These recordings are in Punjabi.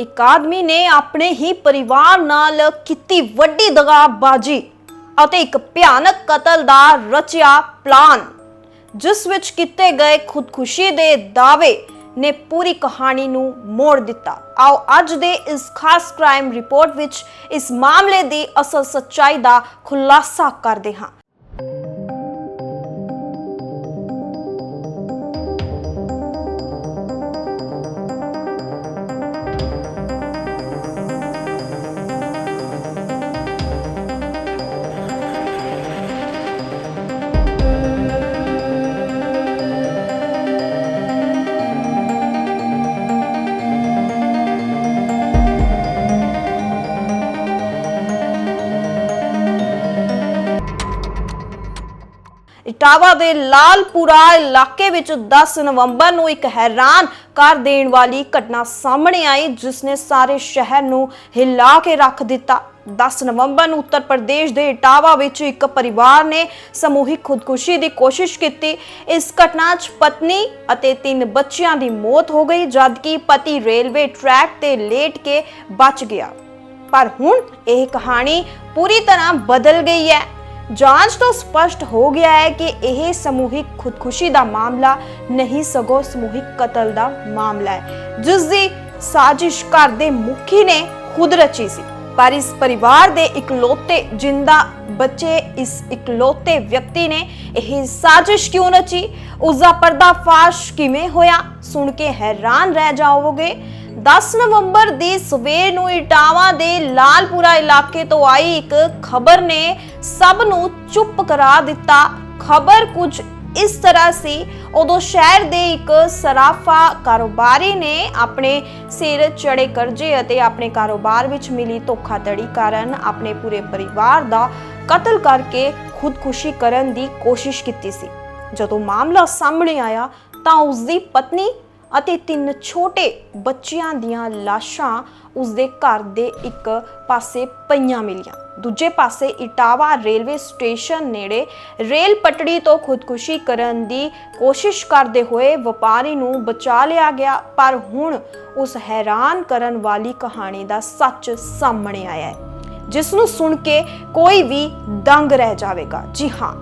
ਇੱਕ ਆਦਮੀ ਨੇ ਆਪਣੇ ਹੀ ਪਰਿਵਾਰ ਨਾਲ ਕੀਤੀ ਵੱਡੀ ਦਗਾਬਾਜ਼ੀ ਅਤੇ ਇੱਕ ਭਿਆਨਕ ਕਤਲ ਦਾ ਰਚਿਆ ਪਲਾਨ, ਜਿਸ ਵਿੱਚ ਕੀਤੇ ਗਏ ਖੁਦਕੁਸ਼ੀ ਦੇ ਦਾਅਵੇ ਨੇ ਪੂਰੀ ਕਹਾਣੀ ਨੂੰ ਮੋੜ ਦਿੱਤਾ। ਆਓ ਅੱਜ ਦੇ ਇਸ ਖਾਸ ਕ੍ਰਾਈਮ ਰਿਪੋਰਟ ਵਿੱਚ ਇਸ ਮਾਮਲੇ ਦੀ ਅਸਲ ਸੱਚਾਈ ਦਾ ਖੁਲਾਸਾ ਕਰਦੇ ਹਾਂ। ਇਟਾਵਾ ਦੇ ਲਾਲਪੁਰਾ ਇਲਾਕੇ ਵਿੱਚ 10 ਨਵੰਬਰ ਨੂੰ ਇੱਕ ਹੈਰਾਨ ਕਰ ਦੇਣ ਵਾਲੀ ਘਟਨਾ ਸਾਹਮਣੇ ਆਈ, ਜਿਸ ਨੇ ਸਾਰੇ ਸ਼ਹਿਰ ਨੂੰ ਹਿਲਾ ਕੇ ਰੱਖ ਦਿੱਤਾ। 10 ਨਵੰਬਰ ਨੂੰ ਉੱਤਰ ਪ੍ਰਦੇਸ਼ ਦੇ ਇਟਾਵਾ ਵਿੱਚ ਇੱਕ ਪਰਿਵਾਰ ਨੇ ਸਮੂਹਿਕ ਖੁਦਕੁਸ਼ੀ ਦੀ ਕੋਸ਼ਿਸ਼ ਕੀਤੀ। ਇਸ ਘਟਨਾ 'ਚ ਪਤਨੀ ਅਤੇ ਤਿੰਨ ਬੱਚਿਆਂ ਦੀ ਮੌਤ ਹੋ ਗਈ, ਜਦਕਿ ਪਤੀ ਰੇਲਵੇ ਟਰੈਕ ਤੇ ਲੇਟ ਕੇ ਬਚ ਗਿਆ। ਪਰ ਹੁਣ ਇਹ ਕਹਾਣੀ ਪੂਰੀ ਤਰ੍ਹਾਂ ਬਦਲ ਗਈ ਹੈ। ਜਾਂਚ ਤੋਂ ਸਪਸ਼ਟ ਹੋ ਗਿਆ ਹੈ ਕਿ ਇਹ ਸਮੂਹਿਕ ਖੁਦਕੁਸ਼ੀ ਦਾ ਮਾਮਲਾ ਨਹੀਂ ਸਗੋਂ ਸਮੂਹਿਕ ਕਤਲ ਦਾ ਮਾਮਲਾ ਹੈ, ਜਿਸ ਦੀ ਸਾਜ਼ਿਸ਼ ਘਰ ਦੇ ਮੁਖੀ ਨੇ ਖੁਦ ਰਚੀ ਸੀ। ਪਰ ਇਸ ਪਰਿਵਾਰ ਦੇ ਇਕਲੌਤੇ ਜਿੰਦਾ ਬੱਚੇ, ਇਸ ਇਕਲੌਤੇ ਵਿਅਕਤੀ ਨੇ ਇਹ ਸਾਜ਼ਿਸ਼ ਕਿਉਂ ਰਚੀ? ਉਸ ਦਾ ਪਰਦਾਫਾਸ਼ ਕਿਵੇਂ ਹੋਇਆ? ਸੁਣ ਕੇ ਹੈਰਾਨ ਰਹਿ ਜਾਓਗੇ 10 ਨਵੰਬਰ ਦੀ ਸਵੇਰ ਨੂੰ ਇਟਾਵਾ ਦੇ ਲਾਲਪੁਰਾ ਇਲਾਕੇ ਤੋਂ ਆਈ ਇੱਕ ਖਬਰ ਨੇ ਸਭ ਨੂੰ ਚੁੱਪ ਕਰਾ ਦਿੱਤਾ। ਖਬਰ ਕੁਝ ਇਸ ਤਰ੍ਹਾਂ ਸੀ, ਉਦੋਂ ਸ਼ਹਿਰ ਦੇ ਇੱਕ ਸਰਾਫਾ ਕਾਰੋਬਾਰੀ ਨੇ ਆਪਣੇ ਸਿਰ ਚੜੇ ਕਰਜ਼ੇ ਅਤੇ ਆਪਣੇ ਕਾਰੋਬਾਰ ਵਿੱਚ ਮਿਲੀ ਧੋਖਾਧੜੀ ਕਾਰਨ ਆਪਣੇ ਪੂਰੇ ਪਰਿਵਾਰ ਦਾ ਕਤਲ ਕਰਕੇ ਖੁਦਕੁਸ਼ੀ ਕਰਨ ਦੀ ਕੋਸ਼ਿਸ਼ ਕੀਤੀ ਸੀ। ਜਦੋਂ ਮਾਮਲਾ ਸਾਹਮਣੇ ਆਇਆ ਤਾਂ ਉਸ ਦੀ ਪਤਨੀ ਅਤੇ ਤਿੰਨ ਛੋਟੇ ਬੱਚਿਆਂ ਦੀਆਂ ਲਾਸ਼ਾਂ ਉਸਦੇ ਘਰ ਦੇ ਇੱਕ ਪਾਸੇ ਪਈਆਂ ਮਿਲੀਆਂ। ਦੂਜੇ ਪਾਸੇ ਇਟਾਵਾ ਰੇਲਵੇ ਸਟੇਸ਼ਨ ਨੇੜੇ ਰੇਲ ਪਟੜੀ ਤੋਂ ਖੁਦਕੁਸ਼ੀ ਕਰਨ ਦੀ ਕੋਸ਼ਿਸ਼ ਕਰਦੇ ਹੋਏ ਵਪਾਰੀ ਨੂੰ ਬਚਾ ਲਿਆ ਗਿਆ, ਪਰ ਹੁਣ ਉਸ ਹੈਰਾਨ ਕਰਨ ਵਾਲੀ ਕਹਾਣੀ ਦਾ ਸੱਚ ਸਾਹਮਣੇ ਆਇਆ ਹੈ, ਜਿਸ ਨੂੰ ਸੁਣ ਕੇ ਕੋਈ ਵੀ ਦੰਗ ਰਹਿ ਜਾਵੇਗਾ। ਜੀ ਹਾਂ,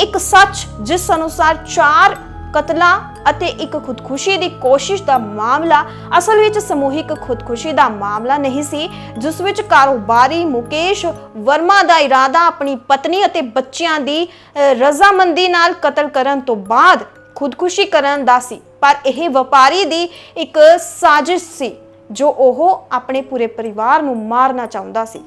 ਇੱਕ ਸੱਚ ਜਿਸ ਅਨੁਸਾਰ ਚਾਰ ਕਤਲਾਂ ਅਤੇ ਇੱਕ ਖੁਦਕੁਸ਼ੀ ਦੀ ਕੋਸ਼ਿਸ਼ ਦਾ ਮਾਮਲਾ ਅਸਲ ਵਿੱਚ ਸਮੂਹਿਕ ਖੁਦਕੁਸ਼ੀ ਦਾ ਮਾਮਲਾ ਨਹੀਂ ਸੀ, ਜਿਸ ਵਿੱਚ ਕਾਰੋਬਾਰੀ ਮੁਕੇਸ਼ ਵਰਮਾ ਦਾ ਇਰਾਦਾ ਆਪਣੀ ਪਤਨੀ ਅਤੇ ਬੱਚਿਆਂ ਦੀ ਰਜ਼ਾਮੰਦੀ ਨਾਲ ਕਤਲ ਕਰਨ ਤੋਂ ਬਾਅਦ ਖੁਦਕੁਸ਼ੀ ਕਰਨ ਦਾ ਸੀ। ਪਰ ਇਹ ਵਪਾਰੀ ਦੀ ਇੱਕ ਸਾਜ਼ਿਸ਼ ਸੀ, ਜੋ ਉਹ ਆਪਣੇ ਪੂਰੇ ਪਰਿਵਾਰ ਨੂੰ ਮਾਰਨਾ ਚਾਹੁੰਦਾ ਸੀ।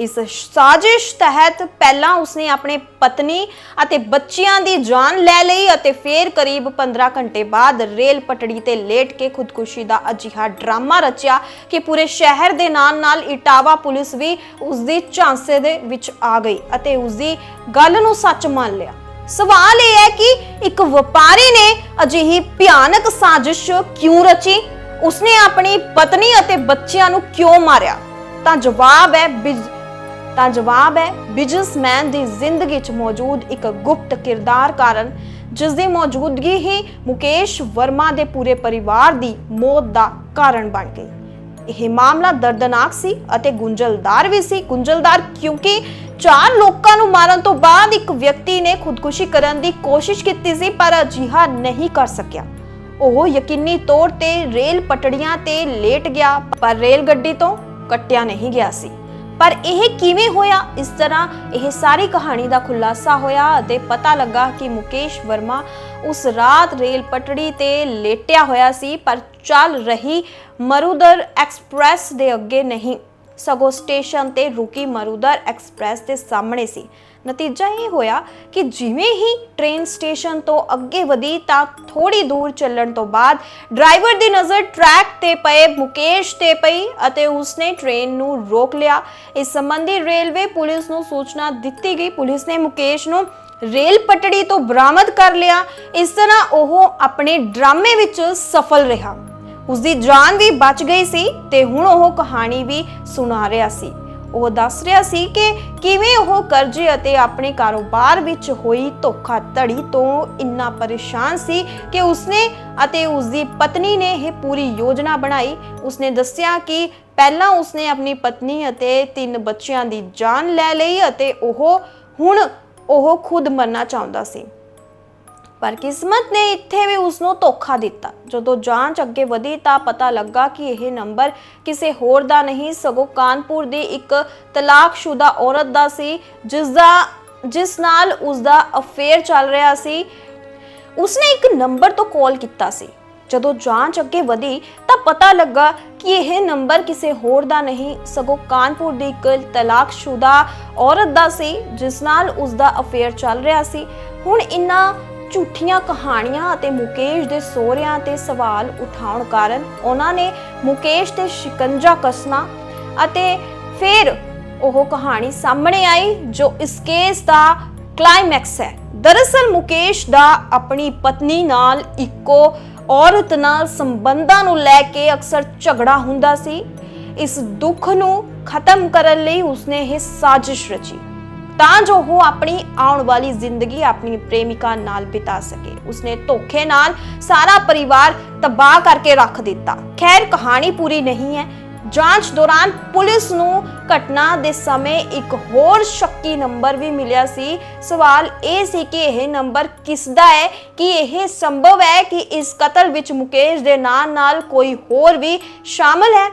ਇਸ ਸਾਜ਼ਿਸ਼ ਤਹਿਤ ਪਹਿਲਾਂ ਉਸਨੇ ਆਪਣੇ ਪਤਨੀ ਅਤੇ ਬੱਚਿਆਂ ਦੀ ਜਾਨ ਲੈ ਲਈ ਅਤੇ ਫਿਰ ਕਰੀਬ 15 ਘੰਟੇ ਬਾਅਦ ਰੇਲ ਪਟੜੀ ਤੇ ਲੇਟ ਕੇ ਖੁਦਕੁਸ਼ੀ ਦਾ ਅਜਿਹਾ ਡਰਾਮਾ ਰਚਿਆ ਕਿ ਪੂਰੇ ਸ਼ਹਿਰ ਦੇ ਨਾਲ-ਨਾਲ ਇਟਾਵਾ ਪੁਲਿਸ ਵੀ ਉਸ ਦੀ ਝਾਂਸੇ ਦੇ ਵਿੱਚ ਆ ਗਈ ਅਤੇ ਉਸ ਦੀ ਗੱਲ ਨੂੰ ਸੱਚ ਮੰਨ ਲਿਆ। ਸਵਾਲ ਇਹ ਹੈ ਕਿ ਇੱਕ ਵਪਾਰੀ ਨੇ ਅਜਿਹੀ ਭਿਆਨਕ ਸਾਜ਼ਿਸ਼ ਕਿਉਂ ਰਚੀ? ਉਸਨੇ ਆਪਣੀ ਪਤਨੀ ਅਤੇ ਬੱਚਿਆਂ ਨੂੰ ਕਿਉਂ ਮਾਰਿਆ? ਤਾਂ ਜਵਾਬ ਹੈ ਬਿਜ- ਤਾਂ ਜਵਾਬ ਹੈ ਬਿਜ਼ਨਸਮੈਨ ਦੀ ਜ਼ਿੰਦਗੀ 'ਚ ਮੌਜੂਦ ਇੱਕ ਗੁਪਤ ਕਿਰਦਾਰ ਕਾਰਨ, ਜਿਸ ਦੀ ਮੌਜੂਦਗੀ ਹੀ ਮੁਕੇਸ਼ ਵਰਮਾ ਦੇ ਪੂਰੇ ਪਰਿਵਾਰ ਦੀ ਮੌਤ ਦਾ ਕਾਰਨ ਬਣ ਗਈ। ਇਹ ਮਾਮਲਾ ਦਰਦਨਾਕ ਸੀ ਅਤੇ ਗੁੰਝਲਦਾਰ ਵੀ ਸੀ। ਗੁੰਝਲਦਾਰ ਕਿਉਂਕਿ ਚਾਰ ਲੋਕਾਂ ਨੂੰ ਮਾਰਨ ਤੋਂ ਬਾਅਦ ਇੱਕ ਵਿਅਕਤੀ ਨੇ ਖੁਦਕੁਸ਼ੀ ਕਰਨ ਦੀ ਕੋਸ਼ਿਸ਼ ਕੀਤੀ ਸੀ, ਪਰ ਅਜਿਹਾ ਨਹੀਂ ਕਰ ਸਕਿਆ। ਉਹ ਯਕੀਨੀ ਤੌਰ ਤੇ ਰੇਲ ਪਟੜੀਆਂ ਤੇ ਲੇਟ ਗਿਆ, ਪਰ ਰੇਲ ਗੱਡੀ ਤੋਂ ਕੱਟਿਆ ਨਹੀਂ ਗਿਆ ਸੀ। ਪਰ ਇਹ ਕਿਵੇਂ ਹੋਇਆ? ਇਸ ਤਰ੍ਹਾਂ ਇਹ ਸਾਰੀ ਕਹਾਣੀ ਦਾ ਖੁਲਾਸਾ ਹੋਇਆ ਅਤੇ ਪਤਾ ਲੱਗਾ ਕਿ ਮੁਕੇਸ਼ ਵਰਮਾ ਉਸ ਰਾਤ ਰੇਲ ਪਟੜੀ ਤੇ ਲੇਟਿਆ ਹੋਇਆ ਸੀ, ਪਰ ਚੱਲ ਰਹੀ ਮਰੂਦਰ ਐਕਸਪ੍ਰੈਸ ਦੇ ਅੱਗੇ ਨਹੀਂ। ਸਗੋਂ ਸਟੇਸ਼ਨ ਤੇ ਰੁਕੀ ਮਰੂਦਰ ਐਕਸਪ੍ਰੈਸ ਦੇ ਸਾਹਮਣੇ ਸੀ। ਨਤੀਜਾ ਇਹ ਹੋਇਆ ਕਿ ਜਿਵੇਂ ਹੀ ਟ੍ਰੇਨ ਸਟੇਸ਼ਨ ਤੋਂ ਅੱਗੇ ਵਧੀ ਤਾਂ ਥੋੜੀ ਦੂਰ ਚੱਲਣ ਤੋਂ ਬਾਅਦ ਡਰਾਈਵਰ ਦੀ ਨਜ਼ਰ ਟਰੈਕ ਤੇ ਪਏ, ਮੁਕੇਸ਼ ਤੇ ਪਈ ਅਤੇ ਉਸਨੇ ਟ੍ਰੇਨ ਨੂੰ ਰੋਕ ਲਿਆ। ਇਸ ਸੰਬੰਧੀ ਰੇਲਵੇ ਪੁਲਿਸ ਨੂੰ ਸੂਚਨਾ ਦਿੱਤੀ ਗਈ। ਪੁਲਿਸ ਨੇ ਮੁਕੇਸ਼ ਨੂੰ ਰੇਲ ਪਟੜੀ ਤੋਂ ਬਰਾਮਦ ਕਰ ਲਿਆ। ਇਸ ਤਰ੍ਹਾਂ ਉਹ ਆਪਣੇ ਡਰਾਮੇ ਵਿੱਚ ਸਫਲ ਰਿਹਾ। ਉਸ ਦੀ ਜਾਨ ਵੀ ਬਚ ਗਈ ਸੀ ਤੇ ਹੁਣ ਉਹ ਕਹਾਣੀ ਵੀ ਸੁਣਾ ਰਿਹਾ ਸੀ। ਉਹ ਦੱਸ ਰਿਹਾ ਸੀ ਕਿ ਕਿਵੇਂ ਉਹ ਕਰਜ਼ੇ ਅਤੇ ਆਪਣੇ ਕਾਰੋਬਾਰ ਵਿੱਚ ਹੋਈ ਧੋਖਾਧੜੀ ਤੋਂ ਇੰਨਾ ਪਰੇਸ਼ਾਨ ਸੀ ਕਿ ਉਸਨੇ ਅਤੇ ਉਸਦੀ ਪਤਨੀ ਨੇ ਇਹ ਪੂਰੀ ਯੋਜਨਾ ਬਣਾਈ। ਉਸਨੇ ਦੱਸਿਆ ਕਿ ਪਹਿਲਾਂ ਉਸਨੇ ਆਪਣੀ ਪਤਨੀ ਅਤੇ ਤਿੰਨ ਬੱਚਿਆਂ ਦੀ ਜਾਨ ਲੈ ਲਈ ਅਤੇ ਉਹ ਹੁਣ ਉਹ ਖੁਦ ਮਰਨਾ ਚਾਹੁੰਦਾ ਸੀ। ਪਰ ਕਿਸਮਤ ਨੇ ਇੱਥੇ ਵੀ ਉਸ ਨੂੰ ਧੋਖਾ ਦਿੱਤਾ। ਜਦੋਂ ਜਾਂਚ ਅੱਗੇ ਵਧੀ ਤਾਂ ਪਤਾ ਲੱਗਾ ਕਿ ਇਹ ਨੰਬਰ ਕਿਸੇ ਹੋਰ ਦਾ ਨਹੀਂ, ਸਗੋਂ ਕਾਨਪੁਰ ਦੀ ਇੱਕ ਤਲਾਕਸ਼ੁਦਾ ਔਰਤ ਦਾ ਸੀ, ਜਿਸ ਦਾ, ਜਿਸ ਨਾਲ ਉਸ ਦਾ ਅਫੇਅਰ ਚੱਲ ਰਿਹਾ ਸੀ। ਉਸਨੇ ਇੱਕ ਨੰਬਰ ਤੋਂ ਕਾਲ ਕੀਤਾ ਸੀ। ਜਦੋਂ ਜਾਂਚ ਅੱਗੇ ਵਧੀ ਤਾਂ ਪਤਾ ਲੱਗਾ ਕਿ ਇਹ ਨੰਬਰ ਕਿਸੇ ਹੋਰ ਦਾ ਨਹੀਂ, ਸਗੋਂ ਕਾਨਪੁਰ ਦੀ ਇੱਕ ਤਲਾਕਸ਼ੁਦਾ ਔਰਤ ਦਾ ਸੀ, ਜਿਸ ਨਾਲ ਉਸ ਦਾ ਅਫੇਅਰ ਚੱਲ ਰਿਹਾ ਸੀ। ਹੁਣ ਇਨ੍ਹਾਂ ਝੂਠੀਆਂ ਕਹਾਣੀਆਂ ਅਤੇ ਮੁਕੇਸ਼ ਦੇ ਸਹੁਰਿਆਂ ਤੇ ਸਵਾਲ ਉਠਾਉਣ ਕਾਰਨ ਉਹਨਾਂ ਨੇ ਮੁਕੇਸ਼ ਤੇ ਸ਼ਿਕੰਜਾ ਕਸਣਾ ਅਤੇ ਫਿਰ ਉਹ ਕਹਾਣੀ ਸਾਹਮਣੇ ਆਈ, ਜੋ ਇਸ ਕੇਸ ਦਾ ਕਲਾਈਮੈਕਸ ਹੈ। ਦਰਅਸਲ ਮੁਕੇਸ਼ ਦਾ ਆਪਣੀ ਪਤਨੀ ਨਾਲ ਇੱਕੋ ਔਰਤ ਨਾਲ ਸੰਬੰਧਾਂ ਨੂੰ ਲੈ ਕੇ ਅਕਸਰ ਝਗੜਾ ਹੁੰਦਾ ਸੀ। ਇਸ ਦੁੱਖ ਨੂੰ ਖਤਮ ਕਰਨ ਲਈ ਉਸਨੇ ਇਹ ਸਾਜ਼ਿਸ਼ ਰਚੀ। ਤਾਂ ਜੋ ਉਹ ਆਪਣੀ ਆਉਣ ਵਾਲੀ ਜ਼ਿੰਦਗੀ ਆਪਣੀ ਪ੍ਰੇਮਿਕਾ ਨਾਲ ਬਿਤਾ ਸਕੇ। ਉਸਨੇ ਧੋਖੇ ਨਾਲ ਸਾਰਾ ਪਰਿਵਾਰ ਤਬਾਹ ਕਰਕੇ ਰੱਖ ਦਿੱਤਾ। ਖੈਰ, ਕਹਾਣੀ ਪੂਰੀ ਨਹੀਂ ਹੈ। ਜਾਂਚ ਦੌਰਾਨ ਪੁਲਿਸ ਨੂੰ ਘਟਨਾ ਦੇ ਸਮੇਂ ਇੱਕ ਹੋਰ ਸ਼ੱਕੀ ਨੰਬਰ ਵੀ ਮਿਲਿਆ ਸੀ। ਸਵਾਲ ਇਹ ਸੀ ਕਿ ਇਹ ਨੰਬਰ ਕਿਸ ਦਾ ਹੈ? ਕਿ ਇਹ ਸੰਭਵ ਹੈ ਕਿ ਇਸ ਕਤਲ ਵਿੱਚ ਮੁਕੇਸ਼ ਦੇ ਨਾਂ ਨਾਲ ਕੋਈ ਹੋਰ ਵੀ ਸ਼ਾਮਲ ਹੈ?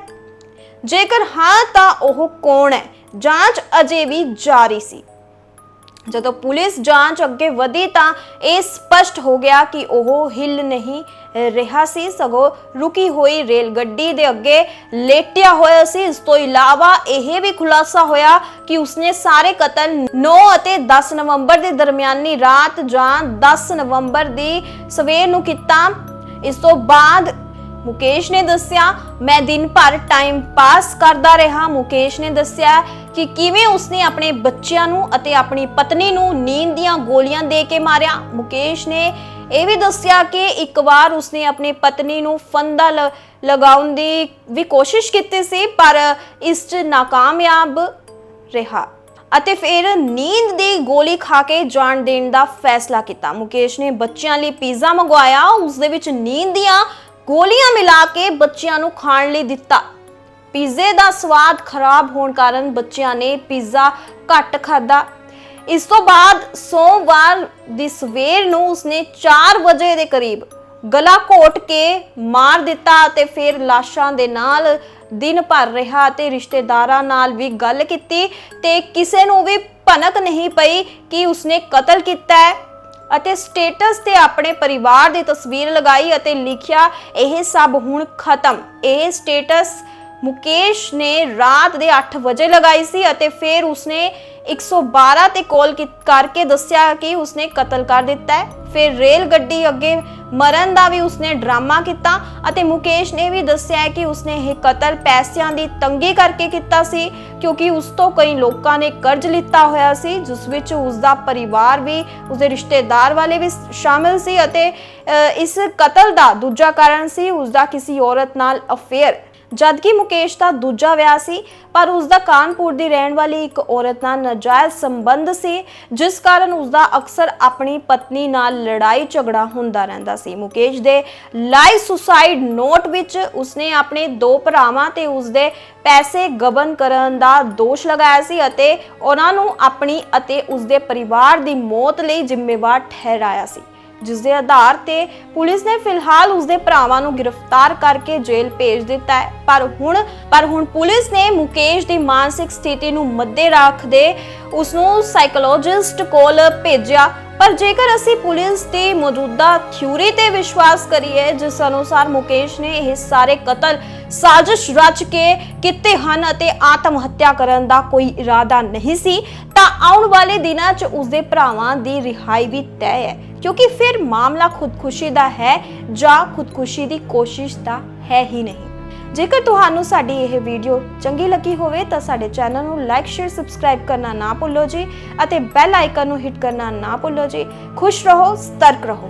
ਜੇਕਰ ਹਾਂ, ਤਾਂ ਉਹ ਕੌਣ ਹੈ? ਜਾਂਚ ਅਜੇ ਵੀ ਜਾਰੀ ਸੀ। ਜਦੋਂ ਪੁਲਿਸ ਜਾਂਚ ਅੱਗੇ ਵਧੀ ਤਾਂ ਇਹ ਸਪਸ਼ਟ ਹੋ ਗਿਆ ਕਿ ਉਹ ਹਿੱਲ ਨਹੀਂ ਰਿਹਾ ਸੀ, ਸਗੋਂ ਰੁਕੀ ਹੋਈ ਰੇਲ ਗੱਡੀ ਦੇ ਅੱਗੇ ਲੇਟਿਆ ਹੋਇਆ ਸੀ। ਇਸ ਤੋਂ ਇਲਾਵਾ ਇਹ ਵੀ ਖੁਲਾਸਾ ਹੋਇਆ ਕਿ ਉਸਨੇ ਸਾਰੇ ਕਤਲ 9 ਅਤੇ 10 ਨਵੰਬਰ ਦੇ ਦਰਮਿਆਨੀ ਰਾਤ ਜਾਂ 10 ਨਵੰਬਰ ਦੀ ਸਵੇਰ ਨੂੰ ਕੀਤਾ। ਇਸ ਤੋਂ ਬਾਅਦ ਮੁਕੇਸ਼ ਨੇ ਦੱਸਿਆ, ਮੈਂ ਦਿਨ ਭਰ ਟਾਈਮ ਪਾਸ ਕਰਦਾ ਰਿਹਾ। ਮੁਕੇਸ਼ ਨੇ ਦੱਸਿਆ ਕਿ ਕਿਵੇਂ ਉਸਨੇ ਆਪਣੇ ਬੱਚਿਆਂ ਨੂੰ ਅਤੇ ਆਪਣੀ ਪਤਨੀ ਨੂੰ ਨੀਂਦ ਦੀਆਂ ਗੋਲੀਆਂ ਦੇ ਕੇ ਮਾਰਿਆ? ਮੁਕੇਸ਼ ਨੇ ਇਹ ਵੀ ਦੱਸਿਆ ਕਿ ਇੱਕ ਵਾਰ ਉਸਨੇ ਆਪਣੀ ਪਤਨੀ ਨੂੰ ਫੰਦਾ ਲਗਾਉਣ ਦੀ ਵੀ ਕੋਸ਼ਿਸ਼ ਕੀਤੀ ਸੀ, ਪਰ ਇਸ 'ਚ ਨਾਕਾਮਯਾਬ ਰਿਹਾ ਅਤੇ ਫਿਰ ਨੀਂਦ ਦੀ ਗੋਲੀ ਖਾ ਕੇ ਜਾਨ ਦੇਣ ਦਾ ਫੈਸਲਾ ਕੀਤਾ। ਮੁਕੇਸ਼ ਨੇ ਬੱਚਿਆਂ ਲਈ ਪੀਜ਼ਾ ਮੰਗਵਾਇਆ ਉਸ ਦੇ ਵਿੱਚ ਨੀਂਦ ਦੀਆਂ ਗੋਲੀਆਂ ਮਿਲਾ ਕੇ ਬੱਚਿਆਂ ਨੂੰ ਖਾਣ ਲਈ ਦਿੱਤਾ। ਪੀਜ਼ੇ ਦਾ ਸਵਾਦ ਖਰਾਬ ਹੋਣ ਕਾਰਨ ਬੱਚਿਆਂ ਨੇ ਪੀਜ਼ਾ ਘੱਟ ਖਾਦਾ ਇਸ ਤੋਂ ਬਾਅਦ ਸੋਮਵਾਰ ਦੀ ਸਵੇਰ ਨੂੰ ਉਸਨੇ 4 ਵਜੇ ਦੇ ਕਰੀਬ ਗਲਾ ਘੋਟ ਕੇ ਮਾਰ ਦਿੱਤਾ ਅਤੇ ਫਿਰ ਲਾਸ਼ਾਂ ਦੇ ਨਾਲ ਦਿਨ ਭਰ ਰਿਹਾ ਤੇ ਰਿਸ਼ਤੇਦਾਰਾਂ ਨਾਲ ਵੀ ਗੱਲ ਕੀਤੀ ਤੇ ਕਿਸੇ ਨੂੰ ਵੀ ਭਨਕ ਨਹੀਂ ਪਈ ਕਿ ਉਸਨੇ ਕਤਲ ਕੀਤਾ ਹੈ ਅਤੇ ਸਟੇਟਸ ਤੇ ਆਪਣੇ ਪਰਿਵਾਰ ਦੀ ਤਸਵੀਰ ਲਗਾਈ ਅਤੇ ਲਿਖਿਆ, ਇਹ ਸਭ ਹੁਣ ਖਤਮ। ਇਹ ਸਟੇਟਸ ਮੁਕੇਸ਼ ਨੇ ਰਾਤ ਦੇ 8 ਵਜੇ ਲਗਾਈ ਸੀ ਅਤੇ ਫਿਰ ਉਸਨੇ 112 ਤੇ ਕਾਲ ਕਰਕੇ ਦੱਸਿਆ ਕਿ ਉਸਨੇ ਕਤਲ ਕਰ ਦਿੱਤਾ ਹੈ। ਫਿਰ ਰੇਲ ਗੱਡੀ ਅੱਗੇ ਮਰਨ ਦਾ ਵੀ ਉਸਨੇ ਡਰਾਮਾ ਕੀਤਾ ਅਤੇ ਮੁਕੇਸ਼ ਨੇ ਵੀ ਦੱਸਿਆ ਹੈ ਕਿ ਉਸਨੇ ਇਹ ਕਤਲ ਪੈਸਿਆਂ ਦੀ ਤੰਗੀ ਕਰਕੇ ਕੀਤਾ ਸੀ ਕਿਉਂਕਿ ਉਸ ਤੋਂ ਕਈ ਲੋਕਾਂ ਨੇ ਕਰਜ਼ ਲਿੱਤਾ ਹੋਇਆ ਸੀ ਜਿਸ ਵਿੱਚ ਉਸ ਦਾ ਪਰਿਵਾਰ ਵੀ ਉਸਦੇ ਰਿਸ਼ਤੇਦਾਰ ਵਾਲੇ ਵੀ ਸ਼ਾਮਿਲ ਸੀ ਅਤੇ ਅ, ਇਸ ਕਤਲ ਦਾ ਦੂਜਾ ਕਾਰਨ ਸੀ ਉਸ ਦਾ ਕਿਸੇ ਔਰਤ ਨਾਲ ਅਫੇਅਰ। ਜਦਕਿ ਮੁਕੇਸ਼ ਦਾ ਦੂਜਾ ਵਿਆਹ ਸੀ, ਪਰ ਉਸ ਦਾ ਕਾਨਪੁਰ ਦੀ ਰਹਿਣ ਵਾਲੀ ਇੱਕ ਔਰਤ ਨਾਲ ਨਾਜਾਇਜ਼ ਸੰਬੰਧ ਸੀ, ਜਿਸ ਕਾਰਨ ਉਸ ਦਾ ਅਕਸਰ ਆਪਣੀ ਪਤਨੀ ਨਾਲ ਲੜਾਈ ਝਗੜਾ ਹੁੰਦਾ ਰਹਿੰਦਾ ਸੀ। ਮੁਕੇਸ਼ ਦੇ ਲਾਈ ਸੁਸਾਈਡ ਨੋਟ ਵਿੱਚ ਉਸਨੇ ਆਪਣੇ ਦੋ ਭਰਾਵਾਂ ਤੇ ਉਸਦੇ ਪੈਸੇ ਗਬਨ ਕਰਨ ਦਾ ਦੋਸ਼ ਲਗਾਇਆ ਸੀ ਅਤੇ ਉਹਨਾਂ ਨੂੰ ਆਪਣੀ ਅਤੇ ਉਸਦੇ ਪਰਿਵਾਰ ਦੀ ਮੌਤ ਲਈ ਜ਼ਿੰਮੇਵਾਰ ਠਹਿਰਾਇਆ ਸੀ। ਜਿਸ ਦੇ ਆਧਾਰ ਤੇ ਪੁਲਿਸ ਨੇ ਫਿਲਹਾਲ ਉਸਦੇ ਭਰਾਵਾਂ ਨੂੰ ਗ੍ਰਿਫਤਾਰ ਕਰਕੇ ਜੇਲ੍ਹ ਭੇਜ ਦਿੱਤਾ ਹੈ। ਪਰ ਹੁਣ ਪਰ ਹੁਣ ਪੁਲਿਸ ਨੇ ਮੁਕੇਸ਼ ਦੀ ਮਾਨਸਿਕ ਸਥਿਤੀ ਨੂੰ ਮੱਦੇ ਰੱਖਦੇ ਉਸ ਨੂੰ ਸਾਈਕੋਲੋਜਿਸਟ ਕੋਲ ਭੇਜਿਆ। ਪਰ ਜੇਕਰ ਅਸੀਂ ਪੁਲਿਸ ਦੀ ਮੌਜੂਦਾ ਥਿਊਰੀ ਤੇ ਵਿਸ਼ਵਾਸ ਕਰੀਏ, ਜਿਸ ਅਨੁਸਾਰ ਮੁਕੇਸ਼ ਨੇ ਇਹ ਸਾਰੇ ਕਤਲ ਸਾਜ਼ਿਸ਼ ਰਚ ਕੇ ਕੀਤੇ ਹਨ ਅਤੇ ਆਤਮ ਹੱਤਿਆ ਕਰਨ ਦਾ ਕੋਈ ਇਰਾਦਾ ਨਹੀਂ ਸੀ, ਤਾਂ ਆਉਣ ਵਾਲੇ ਦਿਨਾਂ 'ਚ ਉਸਦੇ ਭਰਾਵਾਂ ਦੀ ਰਿਹਾਈ ਵੀ ਤੈਅ ਹੈ, ਕਿਉਂਕਿ ਫਿਰ ਮਾਮਲਾ ਖੁਦਕੁਸ਼ੀ ਦਾ ਹੈ ਜਾਂ ਖੁਦਕੁਸ਼ੀ ਦੀ ਕੋਸ਼ਿਸ਼ ਦਾ ਹੈ ਹੀ ਨਹੀਂ। ਜੇਕਰ ਤੁਹਾਨੂੰ ਸਾਡੀ ਇਹ ਵੀਡੀਓ ਚੰਗੀ ਲੱਗੀ ਹੋਵੇ, ਤਾਂ ਸਾਡੇ ਚੈਨਲ ਨੂੰ ਲਾਈਕ, ਸ਼ੇਅਰ, ਸਬਸਕ੍ਰਾਈਬ ਕਰਨਾ ਨਾ ਭੁੱਲੋ ਜੀ ਅਤੇ ਬੈਲ ਆਈਕਨ ਨੂੰ ਹਿੱਟ ਕਰਨਾ ਨਾ ਭੁੱਲੋ ਜੀ। ਖੁਸ਼ ਰਹੋ, ਸਤਰਕ ਰਹੋ।